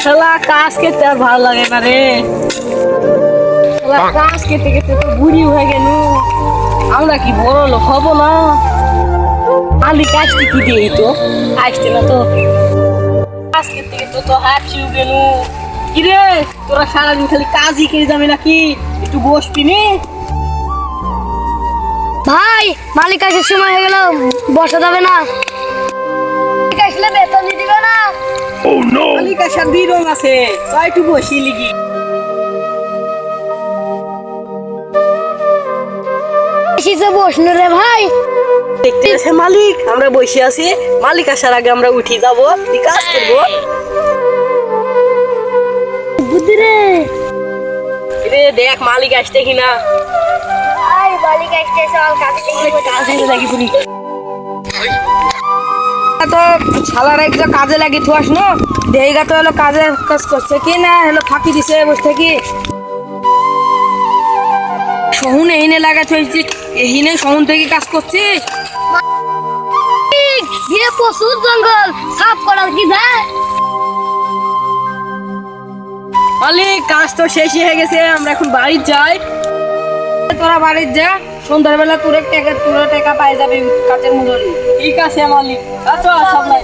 শালা কাজ করতে আর ভালো লাগে না রে। শালা কাজ কেটে কেটে তো বুড়ি হয়ে গেল। আমরা কি বড় লোক হব না? আলি কাজটি কি দিয়ে তো আসতে না তো। কাজ করতে করতে তো হাঁপছি গেল কিরে তোরা সারাদিন খালি কাজই করে যাবে নাকি? একটু বসবি নি। ভাই মালিক আসার সময় হয়ে গেল বসা যাবে না। আসার দুই রং আছে। একটু বসি লিগি। এসেছে বসনো রে ভাই। দেখতে আছে মালিক আমরা বসে আছি। মালিক আসার আগে আমরা উঠি যাব কাজ করব? বুদ্ধি রে। রে দেখ মালিক আসতে কিনা? মালিক আসতে সকাল কাজে কাজ লাগি পুরি তো শালার একটা কাজে লাগি থুয়াস ন? দেহিগা তো হলো কাজে কাজ করছে কি না? হলো ফাঁকি দিছে বসে থাকি সহুন এহিনে লাগাতে হয়েছে এহিনে সহুন থেকে কাজ করছিস? গিয়ে প্রচুর জঙ্গল সাফ করার কি যায় মালিক কাজ তো শেষই হয়ে গেছে আমরা এখন বাড়ি যাই। তোরা বাড়ির যা। সন্ধ্যাবেলা তোরে টাকা তোরা টাকা পাই যাবে কাজের মজুরি ঠিক আছে মালিক। আচ্ছা সবাই